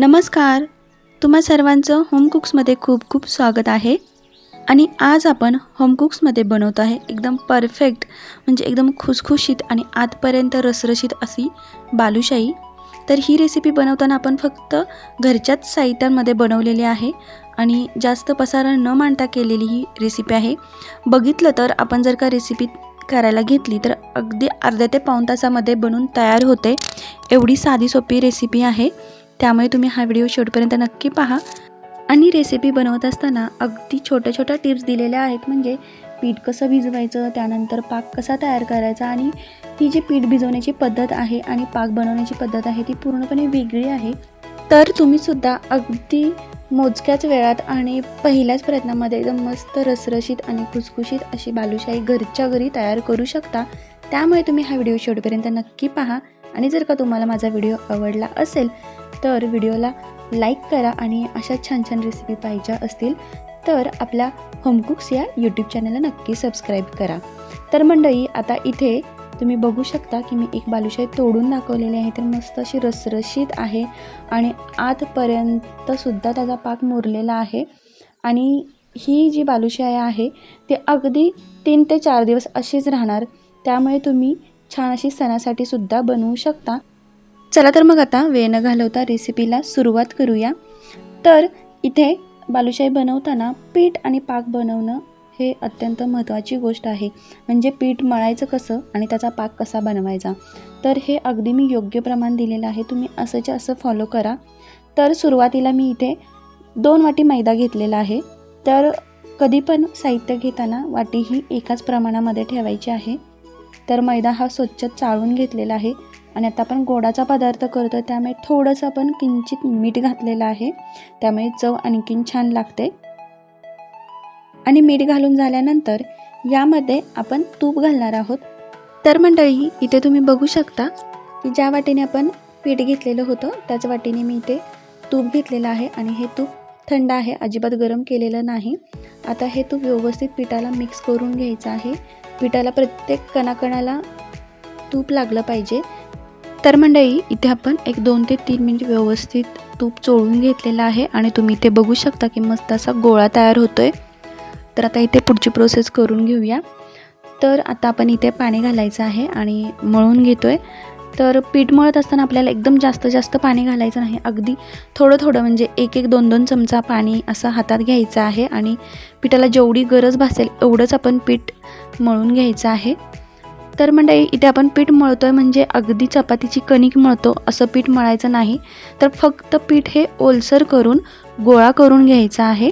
नमस्कार. तुम्हा सर्वांचं होम कुक्समध्ये खूप खूप स्वागत आहे. आणि आज आपण होम कुक्समध्ये बनवत आहे एकदम परफेक्ट म्हणजे एकदम खुसखुशीत आणि आतपर्यंत रसरशीत अशी बालुशाही. तर ही रेसिपी बनवताना आपण फक्त घरच्याच साहित्यांमध्ये बनवलेली आहे आणि जास्त पसारण न मांडता केलेली ही रेसिपी आहे. बघितलं तर आपण जर का रेसिपी करायला घेतली तर अगदी अर्ध्या ते पाऊण तासामध्ये बनून तयार होते. एवढी साधी सोपी रेसिपी आहे. त्यामुळे तुम्ही हा व्हिडिओ शेवटपर्यंत नक्की पहा. आणि रेसिपी बनवत असताना अगदी छोट्या छोट्या टिप्स दिलेल्या आहेत. म्हणजे पीठ कसं भिजवायचं त्यानंतर पाक कसा तयार करायचा आणि ही जी पीठ भिजवण्याची पद्धत आहे आणि पाक बनवण्याची पद्धत आहे ती पूर्णपणे वेगळी आहे. तर तुम्हीसुद्धा अगदी मोजक्याच वेळात आणि पहिल्याच प्रयत्नामध्ये एकदम मस्त रसरशीत आणि खुसखुशीत अशी बालुशाही घरच्या घरी तयार करू शकता. त्यामुळे तुम्ही हा व्हिडिओ शेवटपर्यंत नक्की पहा. आणि जर का तुम्हाला माझा व्हिडिओ आवडला असेल तर व्हिडिओला लाईक करा आणि अशा छान छान रेसिपी पाहिजे असतील तर आपल्या होमकुक्स या यूट्यूब चॅनलला नक्की सबस्क्राईब करा. तर मंडळी आता इथे तुम्ही बघू शकता की मी एक बालुशाही तोडून दाखवलेली आहे. तर मस्त अशी रसरशीत आहे आणि आतपर्यंतसुद्धा त्याचा पाक मुरलेला आहे. आणि ही जी बालुशाही आहे ती अगदी तीन ते चार दिवस अशीच राहणार. त्यामुळे तुम्ही छान अशी सणासाठी सुद्धा बनवू शकता. चला तर मग आता वेळ न घालवता रेसिपीला सुरुवात करूया. तर इथे बालुशाही बनवताना पीठ आणि पाक बनवणं हे अत्यंत महत्त्वाची गोष्ट आहे. म्हणजे पीठ मळायचं कसं आणि त्याचा पाक कसा बनवायचा? तर हे अगदी मी योग्य प्रमाण दिलेलं आहे. तुम्ही असंच्या असं फॉलो करा. तर सुरुवातीला मी इथे दोन वाटी मैदा घेतलेला आहे. तर कधी पण साहित्य घेताना वाटी ही एकाच प्रमाणामध्ये ठेवायची आहे. तर मैदा हा स्वच्छ चाळून घेतलेला आहे. आणि आता आपण गोडाचा पदार्थ करतो त्यामुळे थोडंसं आपण किंचित मीठ घातलेलं आहे. त्यामुळे चव आणखीन छान लागते. आणि मीठ घालून झाल्यानंतर यामध्ये आपण तूप घालणार आहोत. तर मंडळी इथे तुम्ही बघू शकता की ज्या वाटीने आपण पीठ घेतलेलं होतं त्याच वाटीने मी इथे तूप घेतलेलं आहे. आणि हे तूप थंड आहे. अजिबात गरम केलेलं नाही. आता हे तूप व्यवस्थित पिठाला मिक्स करून घ्यायचं आहे. पिठाला प्रत्येक कणाकणाला तूप लागलं पाहिजे. तर मंडळी इथे आपण एक दोन ते तीन मिनिट व्यवस्थित तूप चोळून घेतलेलं आहे आणि तुम्ही इथे बघू शकता की मस्त असा गोळा तयार होतो आहे तर आता इथे पुढची प्रोसेस करून घेऊया. तर आता आपण इथे पाणी घालायचं आहे आणि मळून घेतो आहे तर पीठ मळत असताना आपल्याला एकदम जास्त जास्त पाणी घालायचं नाही. अगदी थोडं थोडं म्हणजे एक एक दोन दोन चमचा पाणी असं हातात घ्यायचं आहे आणि पिठाला जेवढी गरज भासेल एवढंच आपण पीठ मळून घ्यायचं आहे. तर मंडळी इथे आपण पीठ मळतो आहे म्हणजे अगदी चपातीची कणिक मळतो असं पीठ मळायचं नाही. तर फक्त पीठ हे ओलसर करून गोळा करून घ्यायचं आहे.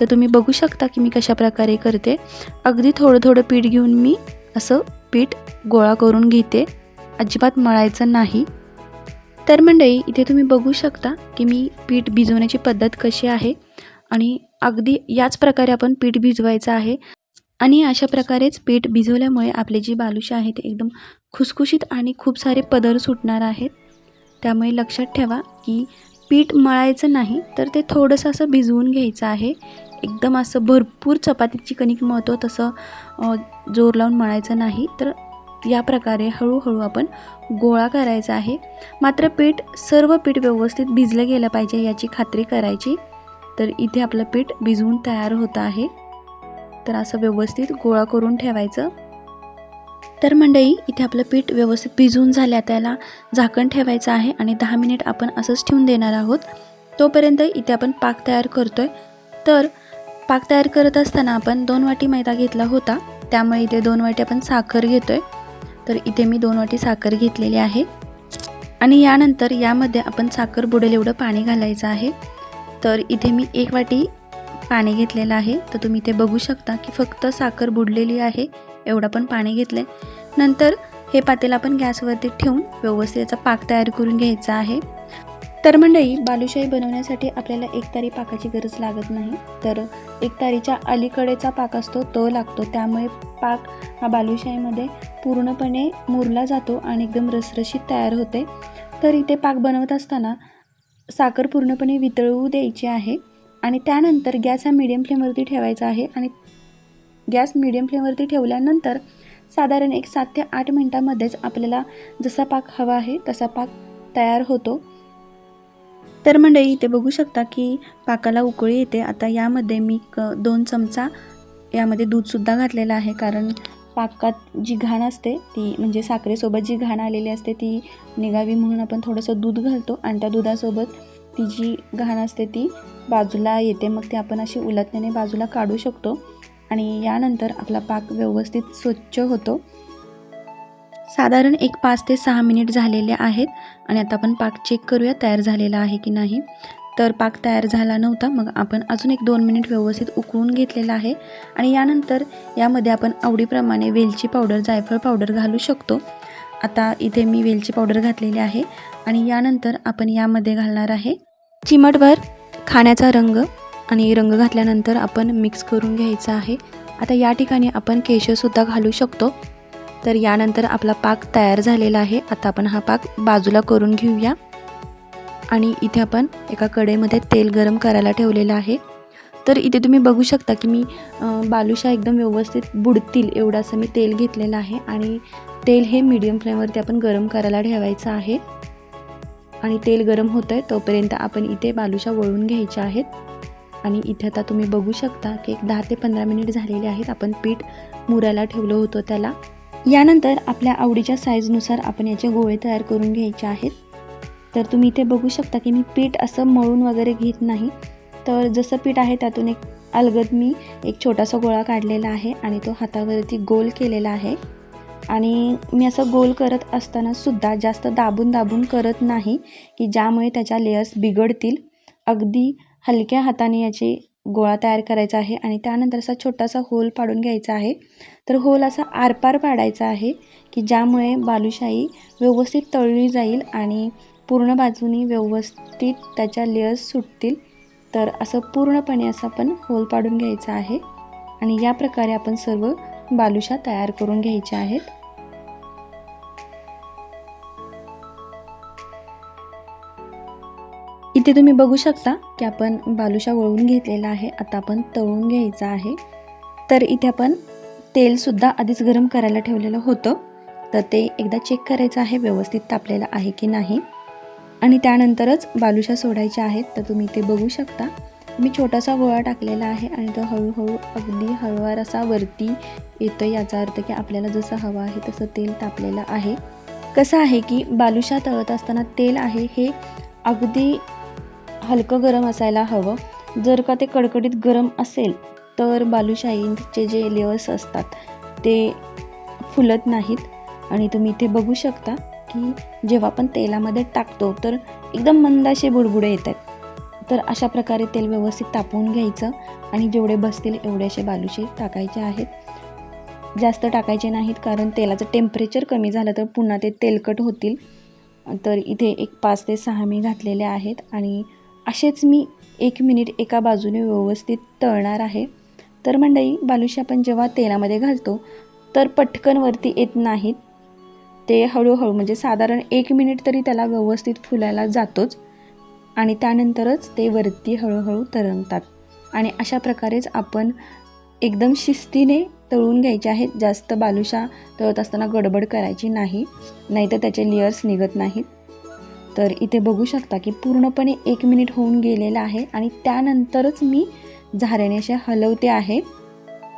तर तुम्ही बघू शकता की मी कशा प्रकारे करते. अगदी थोडं थोडं पीठ घेऊन मी असं पीठ गोळा करून घेते. अजिबात मळायचं नाही. तर मंडळी इथे तुम्ही बघू शकता की मी पीठ भिजवण्याची पद्धत कशी आहे आणि अगदी याच प्रकारे आपण पीठ भिजवायचं आहे. आणि अशा प्रकारेच पीठ भिजवल्यामुळे आपली जी बालुशा आहे ते एकदम खुसखुशीत आणि खूप सारे पदर सुटणार आहेत. त्यामुळे लक्षात ठेवा की पीठ मळायचं नाही तर ते थोडंसं असं भिजवून घ्यायचं आहे. एकदम असं भरपूर चपातीची कणिक मळतो तसं जोर लावून मळायचं नाही. तर या प्रकारे हळूहळू आपण गोळा करायचा आहे. मात्र पीठ सर्व पीठ व्यवस्थित भिजलं गेलं पाहिजे याची खात्री करायची. तर इथे आपलं पीठ भिजवून तयार होतं आहे. तर असं व्यवस्थित गोळा करून ठेवायचं. तर मंडळी इथे आपलं पीठ व्यवस्थित भिजवून झाल्या त्याला झाकण ठेवायचं आहे आणि दहा मिनिट आपण असंच ठेवून देणार आहोत. तोपर्यंत इथे आपण पाक तयार करतो आहे तर पाक तयार करत असताना आपण दोन वाटी मैदा घेतला होता. त्यामुळे इथे दोन वाटी आपण साखर घेतो आहे तर इथे मी दोन वाटी साखर घेतलेली आहे. आणि यानंतर यामध्ये आपण साखर बुडेल एवढं पाणी घालायचं आहे. तर इथे मी एक वाटी पाणी घेतलेलं आहे. तर तुम्ही इथे बघू शकता की फक्त साखर बुडलेली आहे. एवढं पण पाणी घेतलं आहे नंतर हे पातेल आपण गॅसवरती ठेवून व्यवस्थित याचा पाक तयार करून घ्यायचा आहे. तर मंडळी बालुशाही बनवण्यासाठी आपल्याला एक तारी पाकाची गरज लागत नाही. तर एक तारीच्या अलीकडेचा पाक असतो तो लागतो. त्यामुळे पाक हा बालुशाहीमध्ये पूर्णपणे मुरला जातो आणि एकदम रसरशीत तयार होते. तर इथे पाक बनवत असताना साखर पूर्णपणे वितळवू द्यायची आहे आणि त्यानंतर गॅस हा मिडियम फ्लेमवरती ठेवायचा आहे आणि गॅस मिडियम फ्लेमवरती ठेवल्यानंतर साधारण एक सात ते आठ मिनटामध्येच आपल्याला जसा पाक हवा आहे तसा पाक तयार होतो. तर मंडळी इथे बघू शकता की पाकाला उकळी येते. आता यामध्ये मी क दोन चमचा यामध्ये दूधसुद्धा घातलेलं आहे. कारण पाकात जी घाण असते ती म्हणजे साखरेसोबत जी घाण आलेली असते ती निघावी म्हणून आपण थोडंसं दूध घालतो. आणि त्या दुधासोबत ती जी घाण असते ती बाजूला येते. मग ती आपण अशी उलटण्याने बाजूला काढू शकतो. आणि यानंतर आपला पाक व्यवस्थित स्वच्छ होतो. साधारण एक पाच ते सहा मिनिट झालेले आहेत. आणि आता आपण पाक चेक करूया तयार झालेला आहे की नाही. तर पाक तयार झाला नव्हता मग आपण अजून एक दोन मिनिट व्यवस्थित उकळून घेतलेला आहे. आणि यानंतर यामध्ये आपण आवडीप्रमाणे वेलची पावडर जायफळ पावडर घालू शकतो. आता इथे मी वेलची पावडर घातलेली आहे. आणि यानंतर आपण यामध्ये घालणार आहे चिमटभर खाण्याचा रंग. आणि रंग घातल्यानंतर आपण मिक्स करून घ्यायचा आहे. आता या ठिकाणी आपण केशरसुद्धा घालू शकतो. तर यानंतर आपला पाक तयार झालेला आहे. आता आपण हा पाक बाजूला करून घेऊया. आणि इथे आपण एका कडेमध्ये तेल गरम करायला ठेवलेलं आहे. तर इथे तुम्ही बघू शकता की मी बालुशा एकदम व्यवस्थित बुडतील एवढं असं मी तेल घेतलेलं आहे. आणि तेल हे मीडियम फ्लेमवरती आपण गरम करायला ठेवायचं आहे. आणि तेल गरम होतं आहे तोपर्यंत आपण इथे बालुशा वळून घ्यायच्या आहेत. आणि इथे आता तुम्ही बघू शकता की एक दहा ते पंधरा मिनिट झालेले आहेत. आपण पीठ मुरायला ठेवलं होतं त्याला. यानंतर आपल्या आवडीच्या साईजनुसार आपण याचे गोळे तयार करून घ्यायचे आहेत. तर तुम्ही इथे बघू शकता की मी पीठ असं मळून वगैरे घेत नाही. तर जसं पीठ आहे त्यातून एक अलगद मी एक छोटासा गोळा काढलेला आहे आणि तो हातावरती गोल केलेला आहे. आणि मी असं गोल करत असताना सुद्धा जास्त दाबून दाबून करत नाही की ज्यामुळे त्याच्या लेयर्स बिघडतील. अगदी हलक्या हाताने याचे गोळा तयार करायचा आहे आणि त्यानंतर असा छोटासा होल पाडून घ्यायचा आहे. तर होल असा आरपार पाडायचा आहे की ज्यामुळे बालुशाही व्यवस्थित तळली जाईल आणि पूर्ण बाजूनी व्यवस्थित त्याच्या लेअर्स सुटतील. तर असं पूर्णपणे असं आपण होल पाडून घ्यायचा आहे आणि या प्रकारे आपण सर्व बालुशा तयार करून घ्यायच्या आहेत. इथे तुम्ही बघू शकता की आपण बालुशा वळून घेतलेला आहे आता आपण तळून घ्यायचं आहे. तर इथे आपण तेलसुद्धा आधीच गरम करायला ठेवलेलं होतं. तर ते एकदा चेक करायचं आहे व्यवस्थित तापलेलं आहे की नाही. आणि त्यानंतरच बालुशा सोडायच्या आहेत तर तुम्ही ते बघू शकता. मी छोटासा गोळा टाकलेला आहे आणि तो हळूहळू अगदी हळूवार असा वरती येतो याचा अर्थ की आपल्याला जसं हवं आहे तसं तेल तापलेलं आहे. कसं आहे की बालुशा तळत असताना तेल आहे हे अगदी हलकं गरम असायला हवं. जर का ते कडकडीत गरम असेल तर बालुशाहीचे जे लेअर्स असतात ते फुलत नाहीत. आणि तुम्ही इथे बघू शकता की जेव्हा आपण तेलामध्ये टाकतो तर एकदम मंद असे बुडबुडे येत आहेत तर अशा प्रकारे तेल व्यवस्थित तापवून घ्यायचं आणि जेवढे बसतील एवढे असे बालुशे टाकायचे आहेत. जास्त टाकायचे नाहीत कारण तेलाचं टेम्परेचर कमी झालं तर पुन्हा ते तेलकट होतील. तर इथे एक पाच ते सहा मी घातलेले आहेत आणि असेच मी एक मिनिट एका बाजूने व्यवस्थित तळणार आहे. तर मंडळी बालुशी आपण जेव्हा तेलामध्ये घालतो तर पटकन वरती येत नाहीत. ते हळूहळू म्हणजे साधारण एक मिनिट तरी त्याला व्यवस्थित फुलायला जातोच आणि त्यानंतरच ते वरती हळूहळू तरंगतात. आणि अशा प्रकारेच आपण एकदम शिस्तीने तळून घ्यायचे आहेत. जास्त बालुशा तळत असताना गडबड करायची नाही नाहीतर त्याचे लेयर्स निघत नाहीत. तर इथे बघू शकता की पूर्णपणे एक मिनिट होऊन गेलेलं आहे आणि त्यानंतरच मी झाऱ्याने असे हलवते आहे.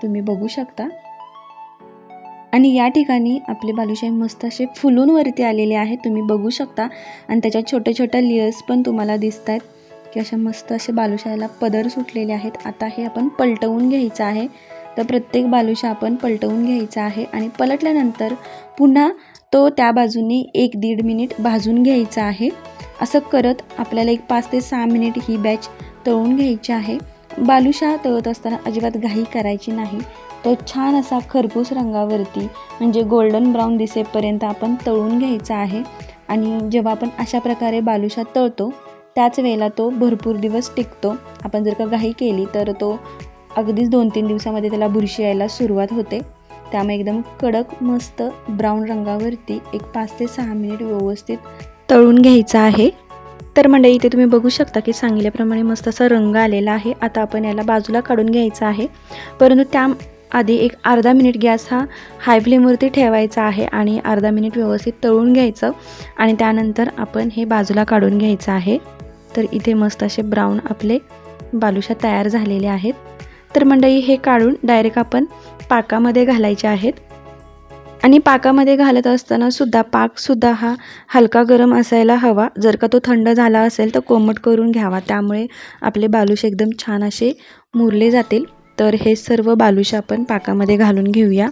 तुम्ही बघू शकता. आणि या ठिकाणी आपले बालुशाही मस्त असे फुलून वरती आलेले आहे. तुम्ही बघू शकता. आणि त्याच्यात छोट्या छोट्या लेयर्स पण तुम्हाला दिसत आहेत की अशा मस्त असे बालुशाहीला पदर सुटलेले आहेत. आता हे आपण पलटवून घ्यायचं आहे. तर प्रत्येक बालुशा आपण पलटवून घ्यायचा आहे. आणि पलटल्यानंतर पुन्हा तो त्या बाजूनी एक दीड मिनिट भाजून घ्यायचा आहे. असं करत आपल्याला एक पाच ते सहा मिनिट ही बॅच तळून घ्यायची आहे. बालुशा तळत असताना अजिबात घाई करायची नाही. तो छान असा खरपूस रंगावरती म्हणजे गोल्डन ब्राऊन दिसेपर्यंत आपण तळून घ्यायचा आहे. आणि जेव्हा आपण अशा प्रकारे बालुशा तळतो त्याच वेळेला तो भरपूर दिवस टिकतो. आपण जर का घाई केली तर तो अगदीच दोन तीन दिवसामध्ये त्याला बुरशी यायला सुरुवात होते. त्यामुळे एकदम कडक मस्त ब्राऊन रंगावरती एक पाच ते सहा मिनिट व्यवस्थित तळून घ्यायचा आहे. तर मंडळी इथे तुम्ही बघू शकता की सांगितल्याप्रमाणे मस्त असा रंग आलेला आहे. आता आपण याला बाजूला काढून घ्यायचा आहे. परंतु त्या आधी एक अर्धा मिनिट गॅस हा हाय फ्लेमवरती ठेवायचा आहे आणि अर्धा मिनिट व्यवस्थित तळून घ्यायचं आणि त्यानंतर आपण हे बाजूला काढून घ्यायचं आहे. तर इथे मस्त असे ब्राऊन आपले बालुशा तयार झालेले आहेत. तर मंडळी हे काढून डायरेक्ट आपण पाकामध्ये घालायचे आहेत. आणि पाकामध्ये घालत असताना सुद्धा पाकसुद्धा हा हलका गरम असायला हवा. जर का तो थंड झाला असेल तर कोमट करून घ्यावा. त्यामुळे आपले बालुशे एकदम छान असे मुरले जातील. तर हे सर्व बालुशा आपण पाकामध्ये घालून घेऊया.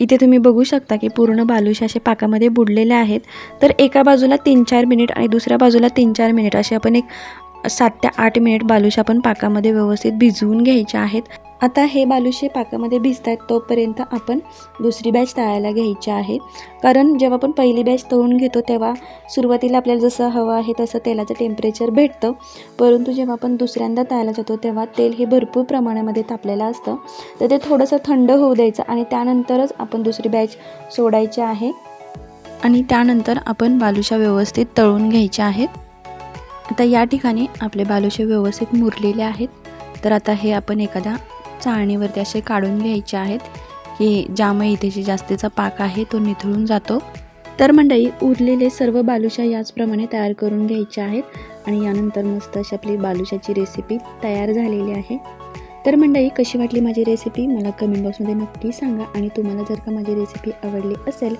इथे तुम्ही बघू शकता की पूर्ण बालुशा असे पाकामध्ये बुडलेले आहेत. तर एका बाजूला तीन चार मिनिट आणि दुसऱ्या बाजूला तीन चार मिनिट असे आपण एक सात ते आठ मिनिट बालुशा आपण पाकामध्ये व्यवस्थित भिजवून घ्यायचे आहेत. आता हे बालुशे पाकामध्ये भिजत आहेत तोपर्यंत आपण दुसरी बॅच तळायला घ्यायची आहे. कारण जेव्हा आपण पहिली बॅच तळून घेतो तेव्हा सुरुवातीला आपल्याला जसं हवं आहे तसं तेलाचं टेम्परेचर भेटतं. परंतु जेव्हा आपण दुसऱ्यांदा तळायला जातो तेव्हा तेल हे भरपूर प्रमाणामध्ये तापलेलं असतं. तर ते थोडंसं थंड होऊ द्यायचं आणि त्यानंतरच आपण दुसरी बॅच सोडायची आहे. आणि त्यानंतर आपण बालुशा व्यवस्थित तळून घ्यायचे आहेत. आता या ठिकाणी आपले बालुशे व्यवस्थित मुरलेले आहेत. तर आता हे आपण एखादा चाळणीवरती असे काढून घ्यायचे आहेत की ज्यामुळे इथे जे जास्तीचा पाक आहे तो निथळून जातो. तर मंडळी उरलेले सर्व बालुशा याचप्रमाणे तयार करून घ्यायचे आहेत आणि यानंतर मस्त अशी आपली बालुशाची रेसिपी तयार झालेली आहे. तर मंडळी कशी वाटली माझी रेसिपी मला कमेंट बॉक्समध्ये नक्की सांगा आणि तुम्हाला जर का माझी रेसिपी आवडली असेल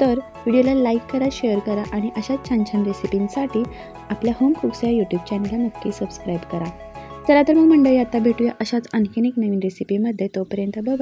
तर व्हिडिओला लाईक करा शेअर करा आणि अशा छान छान रेसिपींसाठी आपल्या होम कुक्स या यूट्यूब चॅनलला नक्की सबस्क्राईब करा. चला तर मग मंडळी आता भेटूया अशाच आणखीन एक नवीन रेसिपीमध्ये तोपर्यंत बाय